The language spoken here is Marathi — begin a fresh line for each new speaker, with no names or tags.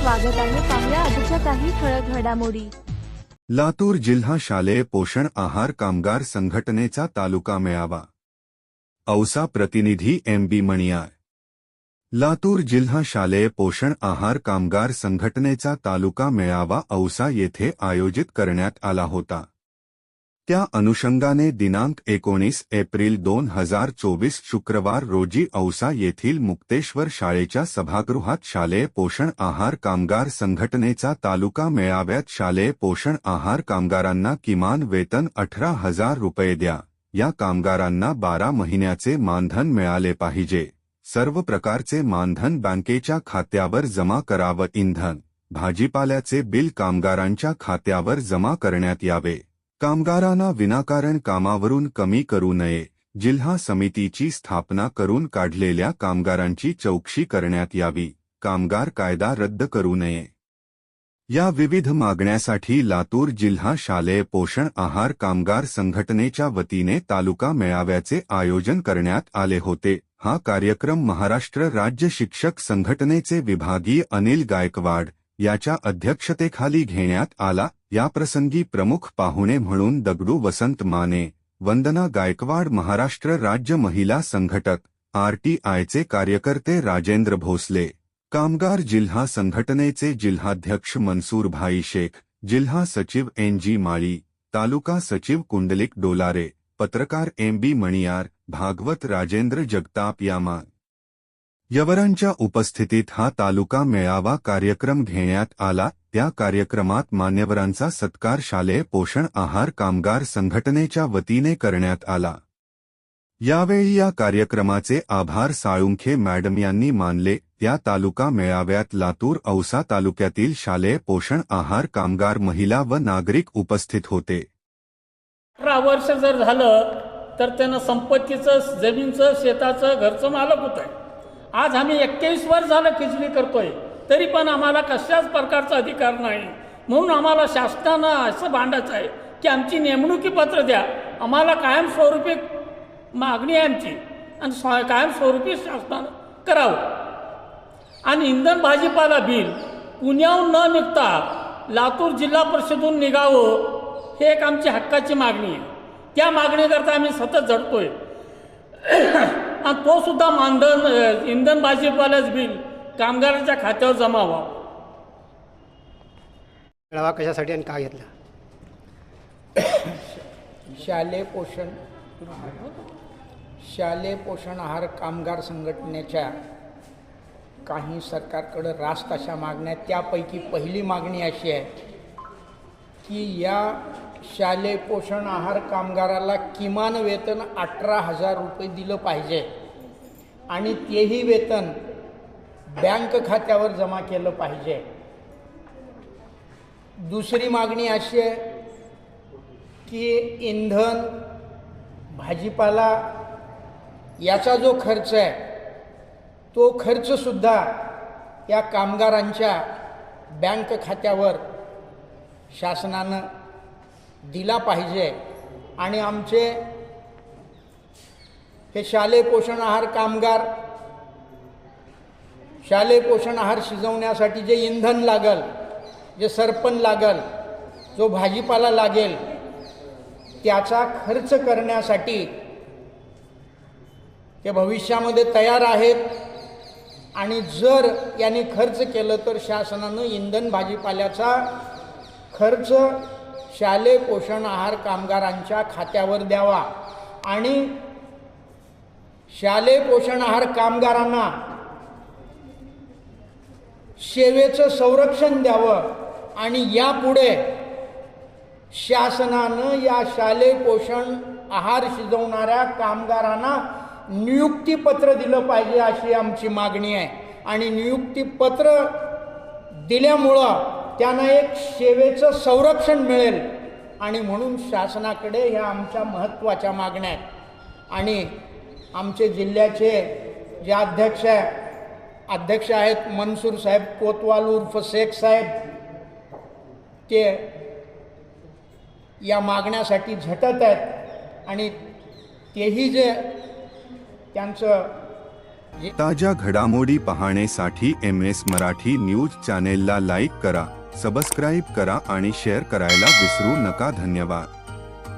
स्वागत आहे पाहुया आजच्या काही ठळक घडामोडी.
लातूर जिल्हा शालेय पोषण आहार कामगार संघटनेचा तालुका मेळावा. औसा प्रतिनिधी एम बी मणियार. लातूर जिल्हा शालेय पोषण आहार कामगार संघटनेचा तालुका मेळावा औसा येथे आयोजित करण्यात आला होता. त्या अनुषंगाने दिनांक एकोणीस एप्रिल दोन हजार चोवीस शुक्रवार रोजी औसा येथील मुक्तेश्वर शाळेच्या सभागृहात शालेय पोषण आहार कामगार संघटनेचा तालुका मेळाव्यात शालेय पोषण आहार कामगारांना किमान वेतन अठरा हजार रुपये द्या. या कामगारांना बारा महिन्याचे मानधन मिळाले पाहिजे. सर्व प्रकारचे मानधन बँकेच्या खात्यावर जमा करावं. इंधन भाजीपाल्याचे बिल कामगारांच्या खात्यावर जमा करण्यात यावे. कामगारांना विनाकारण कामावरून कमी करू नये. जिल्हा समितीची स्थापना करून काढलेल्या कामगारांची चौकशी करण्यात यावी. कामगार कायदा रद्द करू नये. या विविध मागण्यासाठी लातूर जिल्हा शालेय पोषण आहार कामगार संघटनेच्या वतीने तालुका मेळाव्याचे आयोजन करण्यात आले होते. हा कार्यक्रम महाराष्ट्र राज्य शिक्षक संघटनेचे विभागीय अनिल गायकवाड याच्या अध्यक्षतेखाली घेण्यात आला. याप्रसंगी प्रमुख पाहुणे म्हणून दगडू वसंत माने वंदना गायकवाड महाराष्ट्र राज्य महिला संघटक आरटीआयचे कार्यकर्ते राजेंद्र भोसले कामगार जिल्हा संघटनेचे जिल्हाध्यक्ष मनसूर भाई शेख जिल्हा सचिव एन जी माळी तालुका सचिव कुंडलिक डोलारे पत्रकार एम बी मणियार भागवत राजेंद्र जगताप यामान यवरांच्या उपस्थितीत हा तालुका मेळावा कार्यक्रम घेण्यात आला. त्या कार्यक्रमात मान्यवरांचा सत्कार शालेय पोषण आहार कामगार संघटनेच्या वतीने करण्यात आला. यावेळी या कार्यक्रमाचे आभार साळुंखे मॅडम यांनी मानले. त्या तालुका मेळाव्यात लातूर औसा तालुक्यातील शालेय पोषण आहार कामगार महिला व नागरिक उपस्थित होते.
अठरा वर्ष जर झालं तर त्यांना संपत्तीचं जमीनचं शेताचं घरचं मालक होत आहे आज आम्ही एक्केवीस वर्ष झालं खिचडी करतोय. तरी पण आम्हाला कशाच प्रकारचा अधिकार नाही. म्हणून आम्हाला शासनानं असं भांडायचं आहे की आमची नेमणुकी पत्र द्या. आम्हाला कायमस्वरूपी मागणी आहे आमची. आणि स्व कायमस्वरूपी शासनानं करावं. आणि इंधन भाजीपाला बिल पुण्याहून न निघता लातूर जिल्हा परिषदून निघावं हे एक आमची हक्काची मागणी आहे. त्या मागणीकरता आम्ही सतत झडतोय. तो सुद्धा मानधन इंधन भाजीपाल्याचं बिल कामगारांच्या खात्यावर जमा व्हावं
मेळावा कशासाठी आणि का घेतला?
शालेय पोषण शालेय पोषण आहार कामगार संघटनेच्या काही सरकारकडं रास्त अशा मागण्या आहेत. त्यापैकी पहिली मागणी अशी आहे की या शालेय पोषण आहार कामगाराला किमान वेतन अठरा हजार रुपये दिलं पाहिजे. आणि तेही वेतन बँक खात्यावर जमा केलं पाहिजे. दुसरी मागणी अशी आहे की इंधन भाजीपाला याचा जो खर्च आहे तो खर्चसुद्धा या कामगारांच्या बँक खात्यावर शासनानं दिला पाहिजे. आणि आमचे हे शालेय पोषण आहार कामगार शालेय पोषण आहार शिजवण्यासाठी जे इंधन लागल जे सरपण लागल जो भाजीपाला लागेल त्याचा खर्च करण्यासाठी ते भविष्यामध्ये तयार आहेत. आणि जर यांनी खर्च केलं तर शासनानं इंधन भाजीपाल्याचा खर्च शालेय पोषण आहार कामगारांच्या खात्यावर द्यावा. आणि शालेय पोषण आहार कामगारांना सेवेचं संरक्षण द्यावं आणि यापुढे शासनानं या शालेय पोषण आहार शिजवणाऱ्या कामगारांना नियुक्तीपत्र दिलं पाहिजे अशी आमची मागणी आहे. आणि नियुक्तीपत्र दिल्यामुळं त्यांना एक सेवेचं संरक्षण मिळेल. आणि म्हणून शासनाकडे ह्या आमच्या महत्त्वाच्या मागण्या आहेत. आणि आमचे जिल्ह्याचे जे अध्यक्ष आहे अध्यक्ष आहेत मनसूर साहेब कोतवाल उर्फ शेख साहेब. ते या मागण्यासाठी झटत आहेत आणि तेही जे त्यांचं
ताज्या घडामोडी पाहण्यासाठी एम एस मराठी न्यूज चॅनेलला लाईक करा सबस्क्राईब करा आणि शेअर करायला विसरू नका. धन्यवाद.